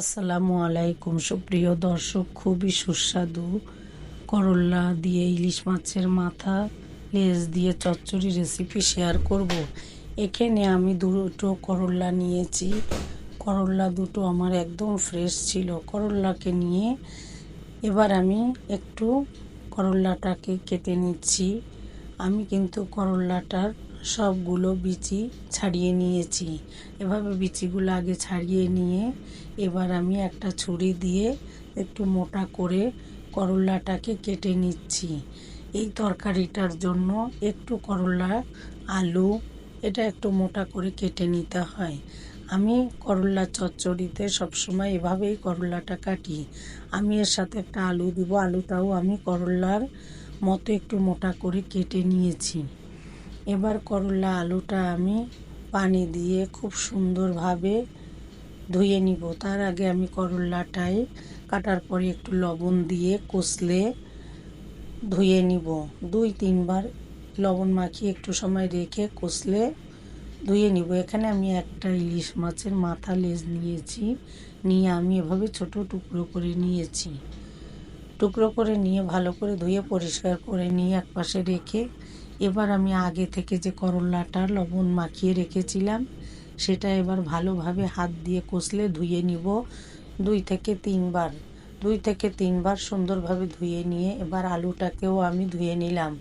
আসসালামু আলাইকুম। সুপ্রিয় দর্শক, খুবই সুস্বাদু করল্লা দিয়ে ইলিশ মাছের মাথা, লেজ দিয়ে চচ্চড়ি রেসিপি শেয়ার করব। এখানে আমি দুটো করল্লা নিয়েছি। করল্লা দুটো আমার একদম ফ্রেশ ছিল। করল্লাকে নিয়ে এবার আমি একটু করল্লাটাকে কেটে নিচ্ছি। আমি কিন্তু করল্লাটার সবগুলো বিচি ছাড়িয়ে নিয়েছি। এভাবে বিচিগুলো আগে ছাড়িয়ে নিয়ে এবার আমি একটা ছুরি দিয়ে একটু মোটা করে করল্লাটাকে কেটে নিচ্ছি। এই তরকারিটার জন্য একটু করল্লা আলু, এটা একটু মোটা করে কেটে নিতে হয়। আমি করল্লা চচ্চড়িতে সবসময় এভাবেই করল্লাটা কাটি। আমি এর সাথে একটা আলু দিব, আলুটাও আমি করল্লার মতো একটু মোটা করে কেটে নিয়েছি। এবার করলা আলুটা আমি পানি দিয়ে খুব সুন্দরভাবে ধুয়ে নিব। তার আগে আমি করলাটাই কাটার পরে একটু লবণ দিয়ে কষলে ধুয়ে নিব। দুই তিনবার লবণ মাখিয়ে একটু সময় রেখে কষলে ধুয়ে নিব। এখানে আমি একটা ইলিশ মাছের মাথা লেজ নিয়েছি। নিয়ে আমি এভাবে ছোট টুকরো করে নিয়েছি। টুকরো করে নিয়ে ভালো করে ধুয়ে পরিষ্কার করে নিয়ে এক পাশে রেখে এবার আমি আগে থেকে যে করল্লাটা লবণ মাখিয়ে রেখেছিলাম, সেটা এবার ভালোভাবে হাত দিয়ে কষলে ধুয়ে নিব। দুই থেকে তিনবার, দুই থেকে তিনবার সুন্দরভাবে ধুয়ে নিয়ে এবার আলুটাকেও আমি ধুয়ে নিলাম।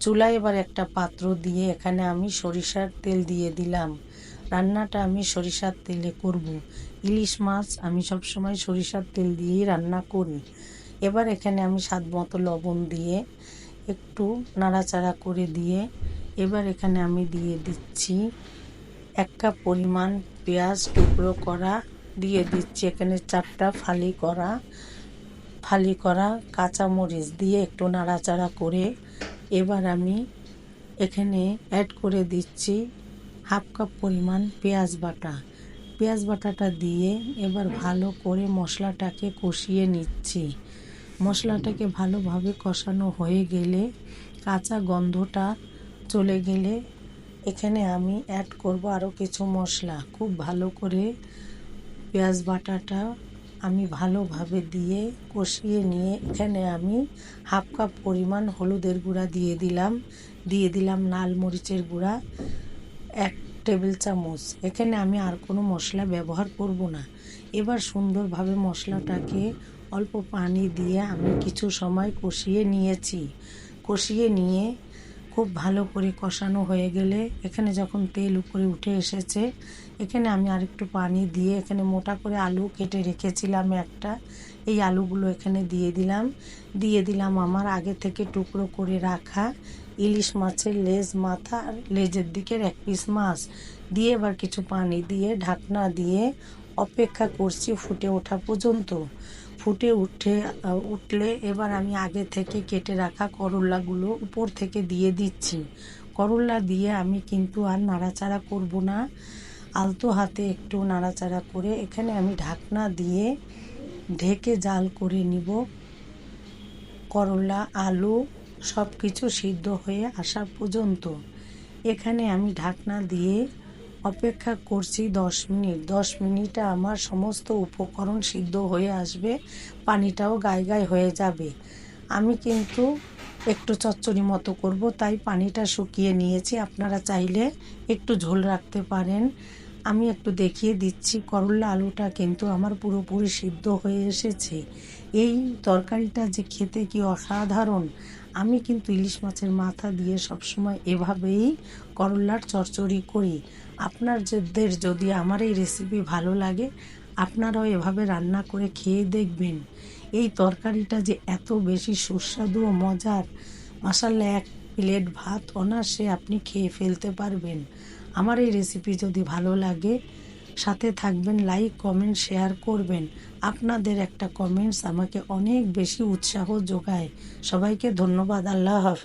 চুলায় এবার একটা পাত্র দিয়ে এখানে আমি সরিষার তেল দিয়ে দিলাম। রান্নাটা আমি সরিষার তেলে করব। ইলিশ মাছ আমি সবসময় সরিষার তেল দিয়েই রান্না করি। এবার এখানে আমি স্বাদ মতো লবণ দিয়ে একটু নাড়াচাড়া করে দিয়ে এবার এখানে আমি দিয়ে দিচ্ছি এক কাপ পরিমাণ পেঁয়াজ টুকরো করা, দিয়ে দিচ্ছি এখানে চারটা ফালি করা ফালি করা কাঁচামরিচ দিয়ে একটু নাড়াচাড়া করে। এবার আমি এখানে অ্যাড করে দিচ্ছি হাফ কাপ পরিমাণ পেঁয়াজ বাটা। পেঁয়াজ বাটাটা দিয়ে এবার ভালো করে মশলাটাকে কষিয়ে নিচ্ছি। মশলাটাকে ভালোভাবে কষানো হয়ে গেলে, কাঁচা গন্ধটা চলে গেলে এখানে আমি অ্যাড করব আরও কিছু মশলা। খুব ভালো করে পেঁয়াজ বাটাটা আমি ভালোভাবে দিয়ে কষিয়ে নিয়ে এখানে আমি হাফ কাপ পরিমাণ হলুদের গুঁড়া দিয়ে দিলাম। দিয়ে দিলাম লাল মরিচের গুঁড়া। এক টেবিল চামচ। এখানে আমি আর কোনো মশলা ব্যবহার করব না। এবার সুন্দরভাবে মশলাটাকে অল্প পানি দিয়ে আমি কিছু সময় কষিয়ে নিয়েছি। কষিয়ে নিয়ে খুব ভালো করে কষানো হয়ে গেলে এখানে যখন তেল উপরে উঠে এসেছে, এখানে আমি আরেকটু পানি দিয়ে এখানে মোটা করে আলু কেটে রেখেছিলাম একটা। এই আলুগুলো এখানে দিয়ে দিলাম। দিয়ে দিলাম আমার আগে থেকে টুকরো করে রাখা ইলিশ মাছের লেজ মাথা আর লেজের দিকের এক পিস মাছ। দিয়ে এবার কিছু পানি দিয়ে ঢাকনা দিয়ে অপেক্ষা করছি ফুটে ওঠা পর্যন্ত। ফুটে উঠে উঠলে এবার আমি আগে থেকে কেটে রাখা করল্লাগুলো উপর থেকে দিয়ে দিচ্ছি। করল্লা দিয়ে আমি কিন্তু আর নাড়াচাড়া করব না। আলতো হাতে একটু নাড়াচাড়া করে এখানে আমি ঢাকনা দিয়ে ঢেকে জাল করে নিব। করলা, আলু সব কিছু সিদ্ধ হয়ে আসা পর্যন্ত এখানে আমি ঢাকনা দিয়ে অপেক্ষা করছি দশ মিনিট। দশ মিনিটে আমার সমস্ত উপকরণ সিদ্ধ হয়ে আসবে, পানিটাও গায়ে গায়ে হয়ে যাবে। আমি কিন্তু একটু চচ্চড়ি মতো করব, তাই পানিটা শুকিয়ে নিয়েছি। আপনারা চাইলে একটু ঝোল রাখতে পারেন। আমি একটু দেখিয়ে দিচ্ছি। করল্লা আলুটা কিন্তু আমার পুরোপুরি সিদ্ধ হয়ে এসেছে। এই তরকারিটা যে খেতে কি অসাধারণ, আমি কিন্তু ইলিশ মাছের মাথা দিয়ে সবসময় এভাবেই করল্লার চচ্চড়ি করি। আপনাদের যদি আমার এই রেসিপি ভালো লাগে, আপনারাও এভাবে রান্না করে খেয়ে দেখবেন। এই তরকারিটা যে এত বেশি সুস্বাদু ও মজার মশাল্লা এক প্লেট ভাত অনার্সে আপনি খেয়ে ফেলতে পারবেন। আমার এই রেসিপি যদি ভালো লাগে, সাথে থাকবেন লাইক কমেন্ট শেয়ার করবেন। আপনাদের একটা কমেন্টস আমাকে অনেক বেশি উৎসাহ যোগায়। সবাইকে ধন্যবাদ, আল্লাহ হাফিজ।